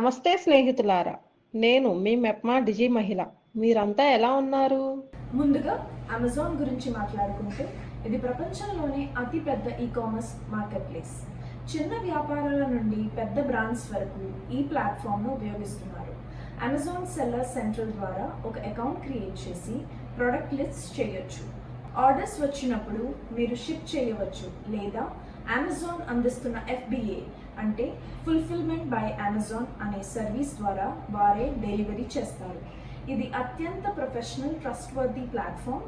నమస్తే స్నేహితులారా నేను మీ మెప్మా డిజి మహిళ. మీరంతా ఎలా ఉన్నారు? ముందుగా అమెజాన్ గురించి మాట్లాడుకుంటే ఇది ప్రపంచంలోనే అతిపెద్ద ఈ కామర్స్ మార్కెట్ ప్లేస్ చిన్న వ్యాపారాల నుండి పెద్ద బ్రాండ్స్ వరకు ఈ ప్లాట్ఫామ్ను ఉపయోగిస్తున్నారు. అమెజాన్ సెల్లర్ సెంట్రల్ ద్వారా ఒక అకౌంట్ క్రియేట్ చేసి ప్రొడక్ట్ లిస్ట్ చేయొచ్చు. ఆర్డర్స్ వచ్చినప్పుడు మీరు షిప్ చేయవచ్చు లేదా అమెజాన్ అందిస్తున్న ఎఫ్బిఏ అంటే ఫుల్ఫిల్మెంట్ బై అమెజాన్ అనే సర్వీస్ ద్వారా వారే డెలివరీ చేస్తారు. ఇది అత్యంత ప్రొఫెషనల్ ట్రస్ట్ వర్దీ ప్లాట్ఫామ్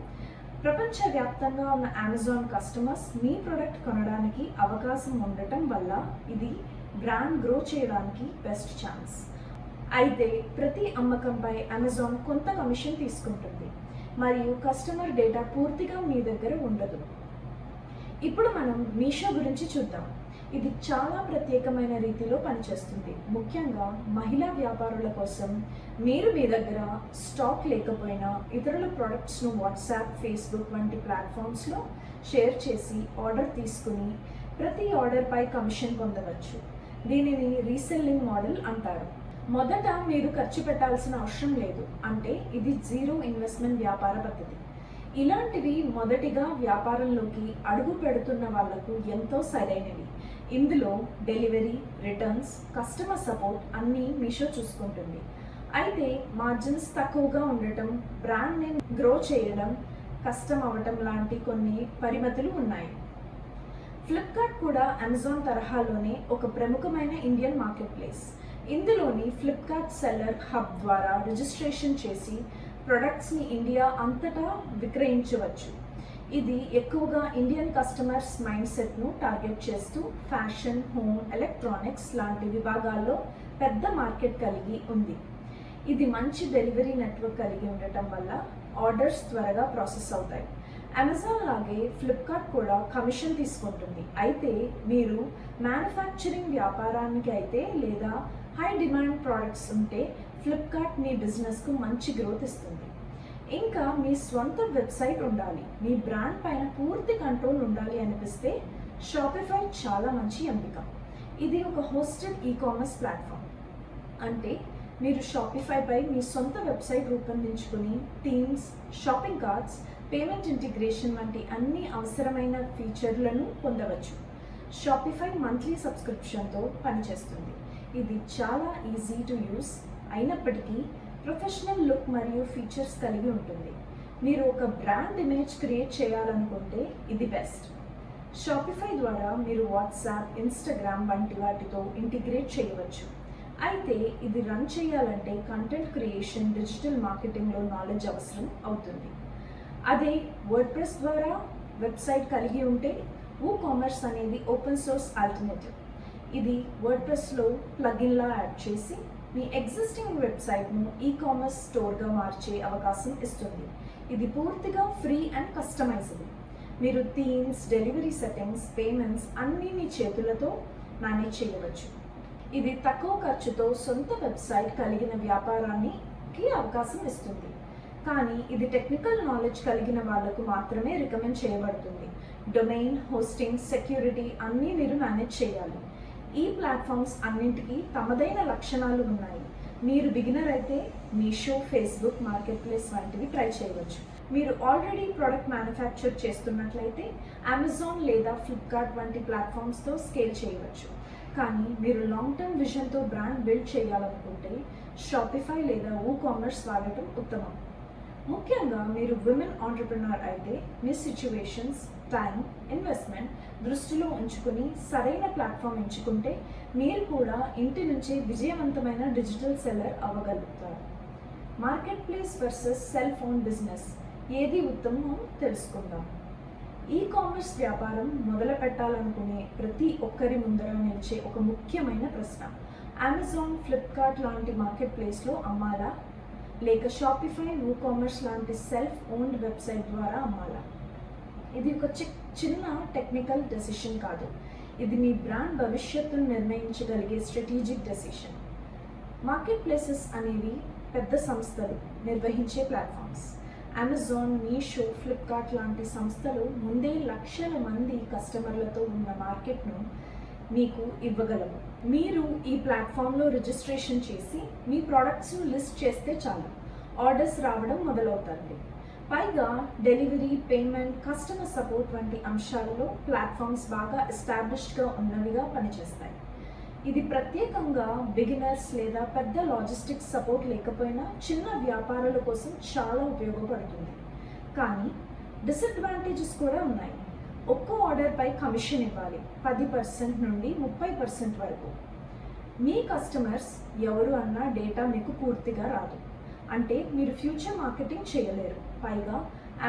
ప్రపంచవ్యాప్తంగా ఉన్న అమెజాన్ కస్టమర్స్ మీ ప్రొడక్ట్ కొనడానికి అవకాశం ఉండటం వల్ల ఇది బ్రాండ్ గ్రో చేయడానికి బెస్ట్ ఛాన్స్ అయితే ప్రతి అమ్మకంపై అమెజాన్ కొంత కమిషన్ తీసుకుంటుంది. మరియు కస్టమర్ డేటా పూర్తిగా మీ దగ్గర ఉండదు. ఇప్పుడు మనం మీషో గురించి చూద్దాం. ఇది చాలా ప్రత్యేకమైన రీతిలో పనిచేస్తుంది. ముఖ్యంగా మహిళా వ్యాపారుల కోసం మీరు మీ దగ్గర స్టాక్ లేకపోయినా ఇతరుల ప్రొడక్ట్స్ను వాట్సాప్ ఫేస్బుక్ వంటి ప్లాట్ఫామ్స్లో షేర్ చేసి ఆర్డర్ తీసుకుని ప్రతి ఆర్డర్పై కమిషన్ పొందవచ్చు. దీనిని రీసెల్లింగ్ మోడల్ అంటారు. మొదట మీరు ఖర్చు పెట్టాల్సిన అవసరం లేదు. అంటే ఇది జీరో ఇన్వెస్ట్మెంట్ వ్యాపార పద్ధతి. ఇలాంటివి మొదటిగా వ్యాపారంలోకి అడుగు పెడుతున్న వాళ్ళకు ఎంతో సరైనవి. ఇందులో డెలివరీ రిటర్న్స్ కస్టమర్ సపోర్ట్ అన్నీ మీషో చూసుకుంటుంది. అయితే మార్జిన్స్ తక్కువగా ఉండటం బ్రాండ్ నేమ్ గ్రో చేయడం కష్టం అవ్వటం లాంటి కొన్ని పరిమితులు ఉన్నాయి. ఫ్లిప్కార్ట్ కూడా అమెజాన్ తరహాలోనే ఒక ప్రముఖమైన ఇండియన్ మార్కెట్ ప్లేస్ ఇందులోని ఫ్లిప్కార్ట్ సెల్లర్ హబ్ ద్వారా రిజిస్ట్రేషన్ చేసి ప్రొడక్ట్స్ని ఇండియా అంతటా విక్రయించవచ్చు. ఇది ఎక్కువగా ఇండియన్ కస్టమర్స్ మైండ్ సెట్ను టార్గెట్ చేస్తూ ఫ్యాషన్ హోమ్ ఎలక్ట్రానిక్స్ లాంటి విభాగాల్లో పెద్ద మార్కెట్ కలిగి ఉంది. ఇది మంచి డెలివరీ నెట్వర్క్ కలిగి ఉండటం వల్ల ఆర్డర్స్ త్వరగా ప్రాసెస్ అవుతాయి. అమెజాన్ లాగే ఫ్లిప్కార్ట్ కూడా కమిషన్ తీసుకుంటుంది. అయితే మీరు మ్యానుఫ్యాక్చరింగ్ వ్యాపారానికి అయితే లేదా హై డిమాండ్ ప్రోడక్ట్స్ ఉంటే ఫ్లిప్కార్ట్ మీ బిజినెస్కు మంచి గ్రోత్ ఇస్తుంది. ఇంకా మీ స్వంత వెబ్సైట్ ఉండాలి. మీ బ్రాండ్ పైన పూర్తి కంట్రోల్ ఉండాలి అనిపిస్తే షాపిఫై చాలా మంచి ఎంపిక. ఇది ఒక హోస్టెడ్ ఈ కామర్స్ ప్లాట్ఫామ్. అంటే మీరు షాపిఫైపై మీ సొంత website రూపొందించుకుని themes shopping carts payment integration వంటి అన్ని అవసరమైన ఫీచర్లను పొందవచ్చు. షాపిఫై మంత్లీ సబ్స్క్రిప్షన్తో పనిచేస్తుంది. ఇది చాలా ఈజీ టు యూస్ అయినప్పటికీ ప్రొఫెషనల్ లుక్ మరియు ఫీచర్స్ కలిగి ఉంటుంది. మీరు ఒక బ్రాండ్ ఇమేజ్ క్రియేట్ చేయాలనుకుంటే ఇది బెస్ట్. షాపిఫై ద్వారా మీరు వాట్సాప్ ఇన్స్టాగ్రామ్ వంటి వాటితో ఇంటిగ్రేట్ చేయవచ్చు. అయితే ఇది రన్ చేయాలంటే కంటెంట్ క్రియేషన్ డిజిటల్ మార్కెటింగ్లో నాలెడ్జ్ అవసరం అవుతుంది. అదే వర్డ్ ప్రెస్ ద్వారా వెబ్సైట్ కలిగి ఉంటే ఊ కామర్స్ అనేది ఓపెన్ సోర్స్ ఆల్టర్నేటివ్ ఇది వర్డ్ ప్రెస్లో ప్లగిన్లా యాడ్ చేసి మీ ఎగ్జిస్టింగ్ వెబ్సైట్ను ఈ కామర్స్ స్టోర్గా మార్చే అవకాశం ఇస్తుంది. ఇది పూర్తిగా ఫ్రీ అండ్ కస్టమైజబుల్ మీరు థీమ్స్ డెలివరీ సెట్టింగ్స్ పేమెంట్స్ అన్నీ మీ చేతులతో మేనేజ్ చేయవచ్చు. ఇది తక్కువ ఖర్చుతో సొంత వెబ్సైట్ కలిగిన వ్యాపారానికి అవకాశం ఇస్తుంది. కానీ ఇది టెక్నికల్ నాలెడ్జ్ కలిగిన వాళ్ళకు మాత్రమే రికమెండ్ చేయబడుతుంది. డొమైన్ హోస్టింగ్ సెక్యూరిటీ అన్నీ మీరు మేనేజ్ చేయాలి. ఈ ప్లాట్ఫామ్స్ అన్నింటికి తమదైన లక్షణాలు ఉన్నాయి. మీరు బిగినర్ అయితే మీషో ఫేస్బుక్ మార్కెట్ ప్లేస్ వంటివి ట్రై చేయవచ్చు. మీరు ఆల్రెడీ ప్రోడక్ట్ మ్యానుఫ్యాక్చర్ చేస్తున్నట్లయితే అమెజాన్ లేదా ఫ్లిప్కార్ట్ వంటి ప్లాట్ఫామ్స్తో స్కేల్ చేయవచ్చు. కానీ మీరు లాంగ్ టర్మ్ విజన్తో బ్రాండ్ బిల్డ్ చేయాలనుకుంటే షాపిఫై లేదా ఊ కామర్స్ వాడటం ఉత్తమం. ముఖ్యంగా మీరు విమెన్ ఆంటర్ప్రినర్ అయితే మీ సిచ్యువేషన్స్ టైం ఇన్వెస్ట్మెంట్ దృష్టిలో ఉంచుకుని సరైన ప్లాట్ఫామ్ ఎంచుకుంటే మీరు కూడా ఇంటి నుంచే విజయవంతమైన digital seller అవ్వగలుగుతారు. Market place versus cell phone business ఏది ఉత్తమమో తెలుసుకుందాం. ఈ కామర్స్ వ్యాపారం మొదలు పెట్టాలనుకునే ప్రతి ఒక్కరి ముందర నిలిచే ఒక ముఖ్యమైన ప్రశ్న. అమెజాన్ ఫ్లిప్కార్ట్ లాంటి మార్కెట్ ప్లేస్లో అమ్మాలా? లేక షాపిఫై వూ కామర్స్ లాంటి సెల్ఫ్ ఓన్డ్ వెబ్సైట్ ద్వారా అమ్మాలా? ఇది ఒక చి- చిన్న టెక్నికల్ డెసిషన్ కాదు. ఇది మీ బ్రాండ్ భవిష్యత్తును నిర్ణయించగలిగే స్ట్రాటజిక్ డెసిషన్ మార్కెట్ ప్లేసెస్ అనేవి పెద్ద సంస్థలు నిర్వహించే ప్లాట్ఫామ్స్ అమెజాన్ మీషో ఫ్లిప్కార్ట్ లాంటి సంస్థలు ముందే లక్షల మంది కస్టమర్లతో ఉన్న మార్కెట్ను మీకు ఇవ్వగలవు. మీరు ఈ ప్లాట్ఫామ్లో రిజిస్ట్రేషన్ చేసి మీ ప్రోడక్ట్స్ను లిస్ట్ చేస్తే చాలు. ఆర్డర్స్ రావడం మొదలవుతుంది పైగా డెలివరీ పేమెంట్ కస్టమర్ సపోర్ట్ వంటి అంశాలలో ప్లాట్ఫామ్స్ బాగా ఎస్టాబ్లిష్డ్గా ఉన్నవిగా పనిచేస్తాయి. ఇది ప్రత్యేకంగా బిగినర్స్ లేదా పెద్ద లాజిస్టిక్స్ సపోర్ట్ లేకపోయినా చిన్న వ్యాపారాల కోసం చాలా ఉపయోగపడుతుంది. కానీ డిసడ్వాంటేజెస్ కూడా ఉన్నాయి. ఒక్కో ఆర్డర్పై కమిషన్ ఇవ్వాలి పది పర్సెంట్ నుండి ముప్పై పర్సెంట్ వరకు. మీ కస్టమర్స్ ఎవరు అన్న డేటా మీకు పూర్తిగా రాదు. అంటే మీరు ఫ్యూచర్ మార్కెటింగ్ చేయలేరు. పైగా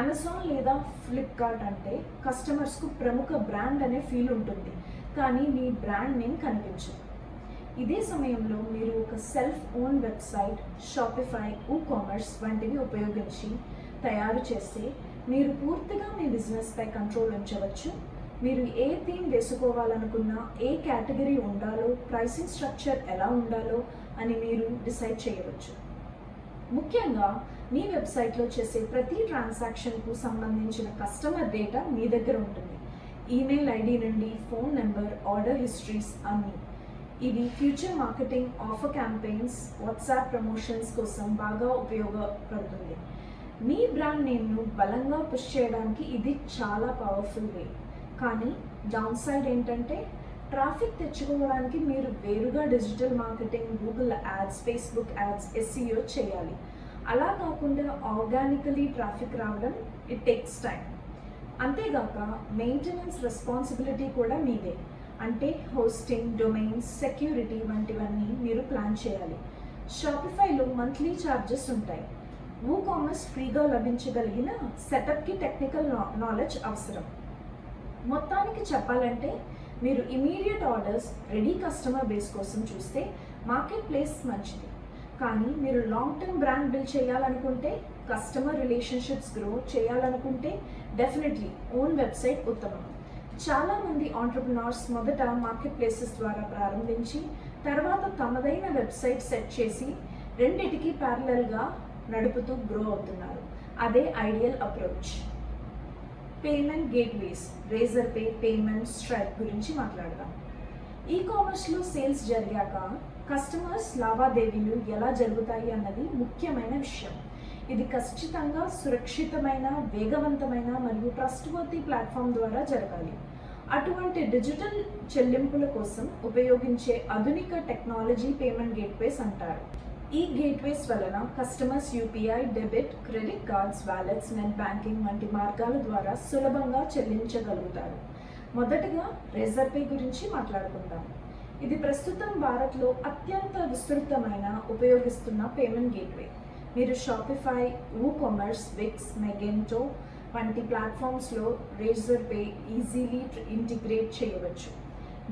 అమెజాన్ లేదా ఫ్లిప్కార్ట్ అంటే కస్టమర్స్కు ప్రముఖ బ్రాండ్ అనే ఫీల్ ఉంటుంది. కానీ మీ బ్రాండ్ నేమ్ కనిపించదు. ఇదే సమయంలో మీరు ఒక self own website Shopify WooCommerce వంటివి ఉపయోగించి తయారు చేస్తే మీరు పూర్తిగా మీ బిజినెస్పై కంట్రోల్ ఉంచవచ్చు. మీరు ఏ థీమ్ వేసుకోవాలనుకున్నా ఏ కేటగిరీ ఉండాలో ప్రైసింగ్ స్ట్రక్చర్ ఎలా ఉండాలో అని మీరు డిసైడ్ చేయవచ్చు. ముఖ్యంగా మీ వెబ్సైట్లో చేసే ప్రతి ట్రాన్సాక్షన్కు సంబంధించిన కస్టమర్ డేటా మీ దగ్గర ఉంటుంది. ఈమెయిల్ ఐడి నుండి ఫోన్ నెంబర్ ఆర్డర్ హిస్టరీస్ అన్నీ. ఇవి future marketing offer campaigns WhatsApp promotions కోసం బాగా ఉపయోగపడుతుంది. మీ బ్రాండ్ నేమ్ను బలంగా పుష్ చేయడానికి ఇది చాలా పవర్ఫుల్ వే. కానీ డౌన్ సైడ్ ఏంటంటే ట్రాఫిక్ తెచ్చుకోవడానికి మీరు వేరుగా digital marketing Google ads Facebook ads SEO చేయాలి. అలా కాకుండా ఆర్గానికలీ ట్రాఫిక్ రావడం ఇట్ టేక్స్ టైం అంతేగాక మెయింటెనెన్స్ రెస్పాన్సిబిలిటీ కూడా మీదే. అంటే హోస్టింగ్ డొమైన్ సెక్యూరిటీ వంటివన్నీ మీరు ప్లాన్ చేయాలి. షాపిఫైలో మంత్లీ ఛార్జెస్ ఉంటాయి. వూ కామర్స్ ఫ్రీగా లభించగలిగిన సెటప్కి టెక్నికల్ నాలెడ్జ్ అవసరం. మొత్తానికి చెప్పాలంటే మీరు immediate orders ready customer base కోసం చూస్తే మార్కెట్ ప్లేస్ మంచిది. కానీ మీరు లాంగ్ టర్మ్ బ్రాండ్ బిల్డ్ చేయాలనుకుంటే కస్టమర్ రిలేషన్షిప్స్ గ్రో చేయాలనుకుంటే డెఫినెట్లీ ఓన్ వెబ్సైట్ ఉత్తమం. చాలామంది ఆంటర్ప్రినార్స్ మొదట మార్కెట్ ప్లేసెస్ ద్వారా ప్రారంభించి తర్వాత తమదైన వెబ్సైట్ సెట్ చేసి రెండిటికి ప్యారలల్గా నడుపుతూ గ్రో అవుతున్నారు. అదే ideal approach payment gateways Razorpay payment Stripe గురించి మాట్లాడదాం. ఈ కామర్స్లో సేల్స్ జరిగాక కస్టమర్స్ లావాదేవీలు ఎలా జరుగుతాయి అన్నది ముఖ్యమైన విషయం. ఇది ఖచ్చితంగా సురక్షితమైన వేగవంతమైన మరియు ట్రస్ట్వర్తీ ప్లాట్ఫామ్ ద్వారా జరగాలి. అటువంటి డిజిటల్ చెల్లింపుల కోసం ఉపయోగించే ఆధునిక టెక్నాలజీ పేమెంట్ గేట్వేస్ అంటారు. ఈ గేట్వేస్ వలన customers UPI debit credit cards wallets net banking వంటి మార్గాల ద్వారా సులభంగా చెల్లించగలుగుతారు. మొదటగా రిజర్వ్ పే గురించి మాట్లాడుకుందాం. ఇది ప్రస్తుతం భారత్లో అత్యంత విస్తృతమైన ఉపయోగిస్తున్న పేమెంట్ గేట్వే. మీరు Shopify WooCommerce Wix Magento వంటి ప్లాట్ఫామ్స్లో రేజర్ పే ఈజీలీ ఇంటిగ్రేట్ చేయవచ్చు.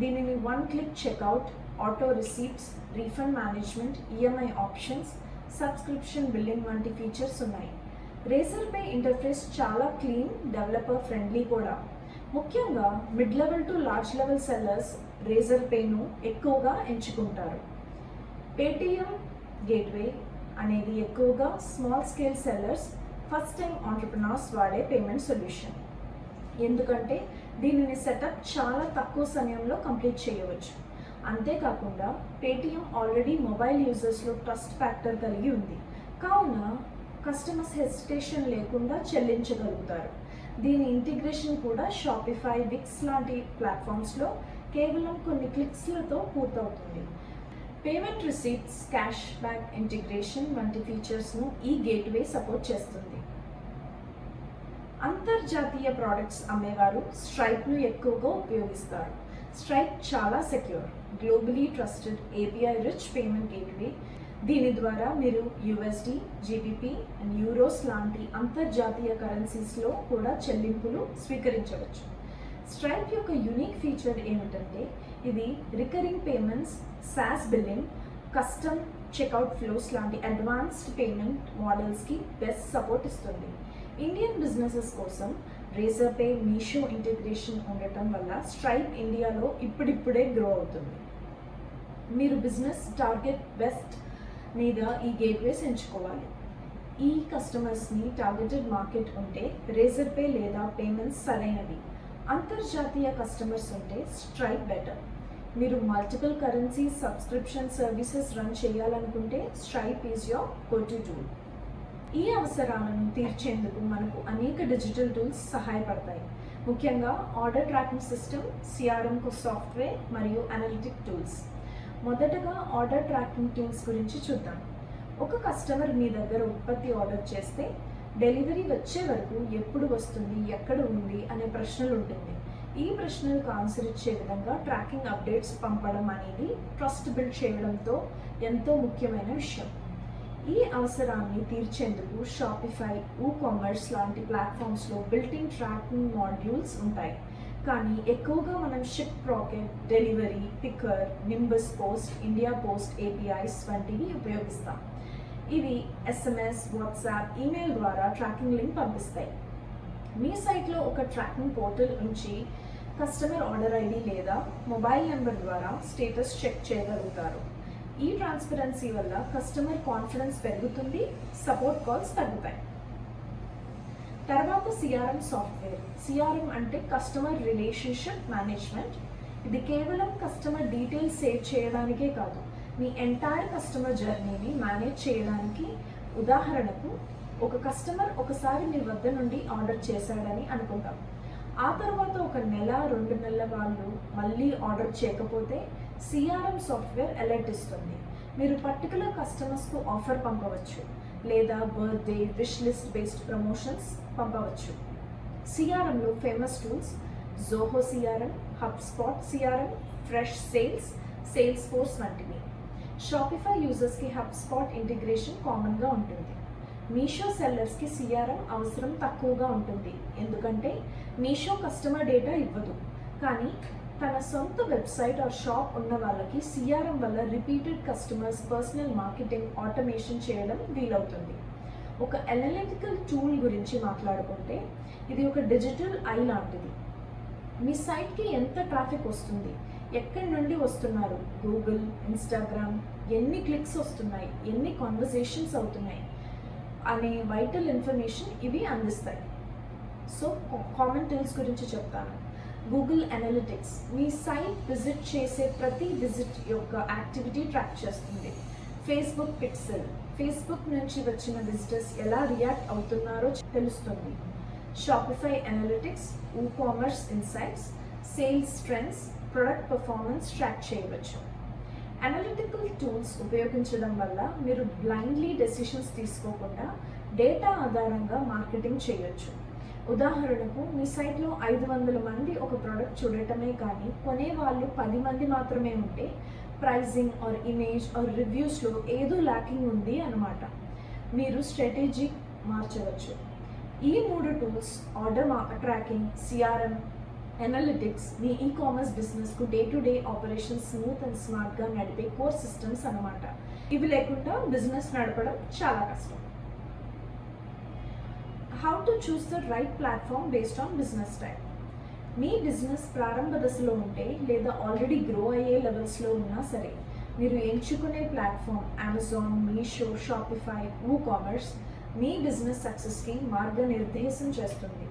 దీనిని one click checkout auto receipts refund management EMI options subscription billing వంటి ఫీచర్స్ ఉన్నాయి. రేజర్ పే ఇంటర్ఫేస్ చాలా క్లీన్ డెవలపర్ ఫ్రెండ్లీ కూడా. ముఖ్యంగా mid level to large level sellers razor పేను ఎక్కువగా ఎంచుకుంటారు. పేటిఎం గేట్వే అనేది ఎక్కువగా small scale sellers first time entrepreneurs వాడే పేమెంట్ సొల్యూషన్ ఎందుకంటే దీనిని సెటప్ చాలా తక్కువ సమయంలో కంప్లీట్ చేయవచ్చు. అంతేకాకుండా పేటిఎం ఆల్రెడీ మొబైల్ యూజర్స్లో ట్రస్ట్ ఫ్యాక్టర్ కలిగి ఉంది. కావున కస్టమర్స్ హెసిటేషన్ లేకుండా చెల్లించగలుగుతారు. దీని ఇంటిగ్రేషన్ కూడా షాపిఫై విక్స్ లాంటి ప్లాట్ఫామ్స్లో కేవలం కొన్ని క్లిక్స్లతో పూర్తవుతుంది. Payment receipts cash back integration వంటి ఫీచర్స్ను ఈ గేట్వే సపోర్ట్ చేస్తుంది. అంతర్జాతీయ ప్రోడక్ట్స్ అమ్మేవారు స్ట్రైప్ను ఎక్కువగా ఉపయోగిస్తారు. స్ట్రైప్ చాలా secure. Globally trusted API rich payment gateway దీని ద్వారా మీరు యుఎస్డి జీబీపీ అండ్ యూరోస్ లాంటి అంతర్జాతీయ కరెన్సీస్లో కూడా చెల్లింపులు స్వీకరించవచ్చు. స్ట్రైప్ యొక్క యునిక్ ఫీచర్ ఏమిటంటే ఇది recurring payments SaaS billing custom checkout flows లాంటి అడ్వాన్స్డ్ పేమెంట్ మోడల్స్కి బెస్ట్ సపోర్ట్ ఇస్తుంది. ఇండియన్ బిజినెసెస్ కోసం రేజర్పే మీషో ఇంటిగ్రేషన్ ఉండటం వల్ల స్ట్రైప్ ఇండియాలో ఇప్పుడిప్పుడే గ్రో అవుతుంది. మీరు బిజినెస్ టార్గెట్ బెస్ట్ మీద ఈ గేట్వేస్ ఎంచుకోవాలి. ఈ కస్టమర్స్ని టార్గెటెడ్ మార్కెట్ ఉంటే రేజర్ పే లేదా పేమెంట్స్ సరైనవి. అంతర్జాతీయ కస్టమర్స్ ఉంటే స్ట్రైప్ బెటర్ మీరు multiple currency subscription services run చేయాలనుకుంటే Stripe is your go tool ఈ అవసరాలను తీర్చేందుకు మనకు అనేక డిజిటల్ టూల్స్ సహాయపడతాయి. ముఖ్యంగా ఆర్డర్ ట్రాకింగ్ సిస్టమ్ సిఆర్ఎంకు సాఫ్ట్వేర్ మరియు అనలిటిక్ టూల్స్ మొదటగా ఆర్డర్ ట్రాకింగ్ టూల్స్ గురించి చూద్దాం. ఒక కస్టమర్ మీ దగ్గర ఉత్పత్తి ఆర్డర్ చేస్తే డెలివరీ వచ్చే వరకు ఎప్పుడు వస్తుంది ఎక్కడ ఉంది అనే ప్రశ్నలు ఉంటుంది. ఈ ప్రశ్నలకు ఆన్సర్ ఇచ్చే విధంగా ట్రాకింగ్ అప్డేట్స్ పంపడం అనేది ట్రస్ట్ బిల్డ్ చేయడంతో ఎంతో ముఖ్యమైన విషయం. ఈ అవసరాన్ని తీర్చేందుకు షాపిఫై ఊ కామర్స్ లాంటి ప్లాట్ఫామ్స్లో బిల్టింగ్ ట్రాకింగ్ మాడ్యూల్స్ ఉంటాయి. కానీ ఎక్కువగా మనం Shiprocket Delhivery Pickrr Nimbus post India post APIs వంటివి ఉపయోగిస్తాం. ఇవి ఎస్ఎంఎస్ వాట్సాప్ ఈమెయిల్ ద్వారా ట్రాకింగ్ లింక్ పంపిస్తాయి. మీ సైట్లో ఒక ట్రాకింగ్ పోర్టల్ ఉంచి కస్టమర్ ఆర్డర్ ఐడి లేదా మొబైల్ నెంబర్ ద్వారా స్టేటస్ చెక్ చేయగలుగుతారు. ఈ ట్రాన్స్పరెన్సీ వల్ల కస్టమర్ కాన్ఫిడెన్స్ పెరుగుతుంది సపోర్ట్ కాల్స్ తగ్గుతాయి. తర్వాత సిఆర్ఎం సాఫ్ట్వేర్ సిఆర్ఎం అంటే కస్టమర్ రిలేషన్షిప్ మేనేజ్మెంట్ ఇది కేవలం కస్టమర్ డీటెయిల్స్ సేవ్ చేయడానికే కాదు మీ ఎంటైర్ కస్టమర్ జర్నీని మేనేజ్ చేయడానికి ఉదాహరణకు ఒక కస్టమర్ ఒకసారి మీ వద్ద నుండి ఆర్డర్ చేశాడని అనుకుందాం. ఆ తర్వాత ఒక నెల రెండు నెలల వాళ్ళు మళ్ళీ ఆర్డర్ చేయకపోతే సిఆర్ఎం సాఫ్ట్వేర్ అలర్ట్ ఇస్తుంది. మీరు పర్టికులర్ కస్టమర్స్కు ఆఫర్ పంపవచ్చు. లేదా birthday wish list based promotions పంపవచ్చు. సిఆర్ఎంలో famous tools Zoho CRM HubSpot CRM Freshsales Salesforce వంటివి. షాపిఫై యూజర్స్కి హబ్ స్పాట్ ఇంటిగ్రేషన్ కామన్గా ఉంటుంది. మీషో సెల్లర్స్కి సిఆర్ఎం అవసరం తక్కువగా ఉంటుంది. ఎందుకంటే మీషో కస్టమర్ డేటా ఇవ్వదు. కానీ తన సొంత వెబ్సైట్ ఆర్ షాప్ ఉన్న వాళ్ళకి సిఆర్ఎం వల్ల repeated customers personal marketing automation చేయడం వీలవుతుంది. ఒక అనలిటికల్ టూల్ గురించి మాట్లాడుకుంటే ఇది ఒక డిజిటల్ ఐ లాంటిది. మీ సైట్కి ఎంత ట్రాఫిక్ వస్తుంది? ఎక్కడి నుండి వస్తున్నారు? గూగుల్ ఇన్స్టాగ్రామ్ ఎన్ని క్లిక్స్ వస్తున్నాయి? ఎన్ని కాన్వర్జేషన్స్ అవుతున్నాయి? అనే వైటల్ ఇన్ఫర్మేషన్ ఇవి అందిస్తాయి. సో కామన్ టూల్స్ గురించి చెప్తాను. గూగుల్ అనలిటిక్స్ మీ సైట్ విజిట్ చేసే ప్రతి విజిట్ యొక్క యాక్టివిటీ ట్రాక్ చేస్తుంది. ఫేస్బుక్ పిక్సెల్ ఫేస్బుక్ నుంచి వచ్చిన విజిటర్స్ ఎలా రియాక్ట్ అవుతున్నారో తెలుస్తుంది. Shopify analytics WooCommerce insights sales trends product performance track చేయవచ్చు. అనలిటికల్ టూల్స్ ఉపయోగించడం వల్ల మీరు బ్లైండ్లీ డెసిషన్స్ తీసుకోకుండా డేటా ఆధారంగా మార్కెటింగ్ చేయొచ్చు. ఉదాహరణకు మీ సైట్లో ఐదు వందల మంది ఒక ప్రోడక్ట్ చూడటమే కానీ కొనే వాళ్ళు పది మంది మాత్రమే ఉంటే ప్రైజింగ్ ఆర్ ఇమేజ్ ఆర్ రివ్యూస్లో ఏదో ల్యాకింగ్ ఉంది అన్నమాట. మీరు స్ట్రాటజీ మార్చవచ్చు. ఈ మూడు tools order tracking CRM analytics me e commerce బిజినెస్కు day to day operation smooth and స్మార్ట్గా నడిపే కోర్ సిస్టమ్స్ అన్నమాట. ఇవి లేకుండా బిజినెస్ నడపడం చాలా కష్టం. How to choose the right platform based on business type me business ప్రారంభ దశలో ఉంటే లేదా ఆల్రెడీ గ్రో అయ్యే లెవెల్స్లో ఉన్నా సరే మీరు ఎంచుకునే platform Amazon Meesho Shopify WooCommerce మీ బిజినెస్ సక్సెస్కి మార్గనిర్దేశం చేస్తుంది.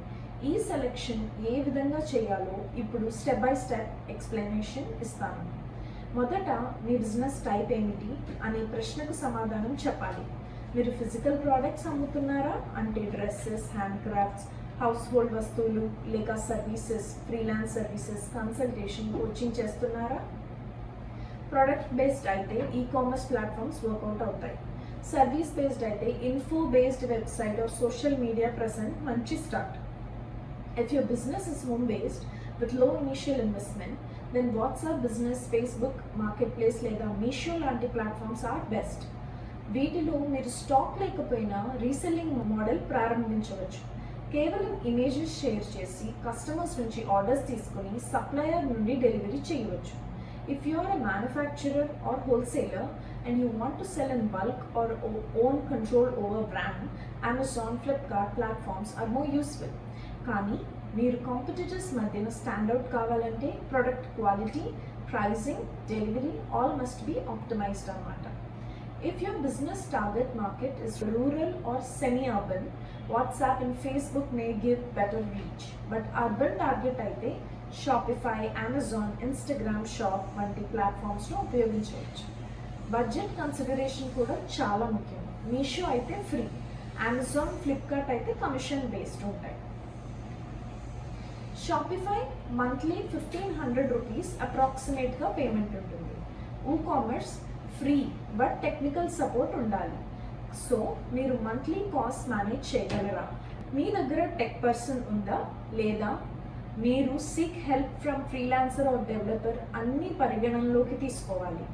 ఈ సెలెక్షన్ ఏ విధంగా చేయాలో ఇప్పుడు స్టెప్ బై స్టెప్ ఎక్స్ప్లెనేషన్ ఇస్తాను. మొదట మీ బిజినెస్ టైప్ ఏమిటి అనే ప్రశ్నకు సమాధానం చెప్పాలి. మీరు ఫిజికల్ ప్రోడక్ట్స్ అమ్ముతున్నారా? అంటే dresses handcrafts household వస్తువులు లేక services freelance services consultation coaching చేస్తున్నారా? ప్రోడక్ట్ బేస్డ్ అయితే e commerce platforms work out అవుతాయి. సర్వీస్ బేస్డ్ అయితే info based website or social media present మంచి start if your business is home based విత్లో initial investment then WhatsApp business Facebook market place లేదా మీషో లాంటి platforms are best వీటిలో మీరు stock లేకపోయినా reselling model ప్రారంభించవచ్చు. కేవలం ఇమేజెస్ షేర్ చేసి కస్టమర్స్ నుంచి ఆర్డర్స్ తీసుకొని సప్లయర్ నుండి డెలివరీ చేయవచ్చు. If you are a manufacturer or wholesaler and you want to sell in bulk or own control over brand Amazon Flipkart platforms are more useful కానీ మీరు competitors మధ్యన standout కావాలంటే product quality pricing delivery all must be optimised అన్నమాట. If your business target market is rural or semi urban WhatsApp and Facebook may give better reach but urban target అయితే Shopify Amazon Instagram shop వంటి ప్లాట్ఫామ్స్లో ఉపయోగించవచ్చు budget consideration కూడా చాలా ముఖ్యం మీషో అయితే free Amazon Flipkart అయితే కమిషన్ బేస్డ్ ఉంటాయి Shopify monthly fifteen hundred rupees అప్రాక్సిమేట్గా పేమెంట్ ఉంటుంది WooCommerce free but technical support ఉండాలి. సో మీరు మంత్లీ కాస్ట్ మేనేజ్ చేయగలరా? మీ దగ్గర టెక్ పర్సన్ ఉందా? లేదా? మీరు seek help from freelancer or developer అన్ని పరిగణనలోకి తీసుకోవాలి.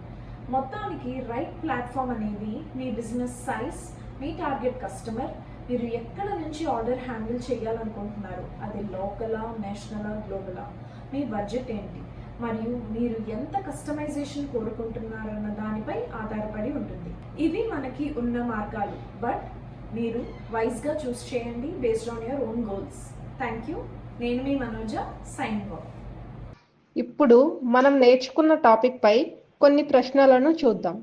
మొత్తానికి రైట్ ప్లాట్ఫామ్ అనేది మీ బిజినెస్ సైజ్ మీ టార్గెట్ కస్టమర్ మీరు ఎక్కడ నుంచి ఆర్డర్ హ్యాండిల్ చేయాలనుకుంటున్నారు? అది లోకలా నేషనలా గ్లోబలా? మీ బడ్జెట్ ఏంటి? మరియు మీరు ఎంత కస్టమైజేషన్ కోరుకుంటున్నారన్న దానిపై ఆధారపడి ఉంటుంది. ఇవి మనకి ఉన్న మార్గాలు బట్ మీరు వైజ్గా చూస్ చేయండి based on your own goals thank you నేను మీ మనోజ సైన్ ఆఫ్ ఇప్పుడు మనం నేర్చుకున్న టాపిక్ పై కొన్ని ప్రశ్నలను చూద్దాం.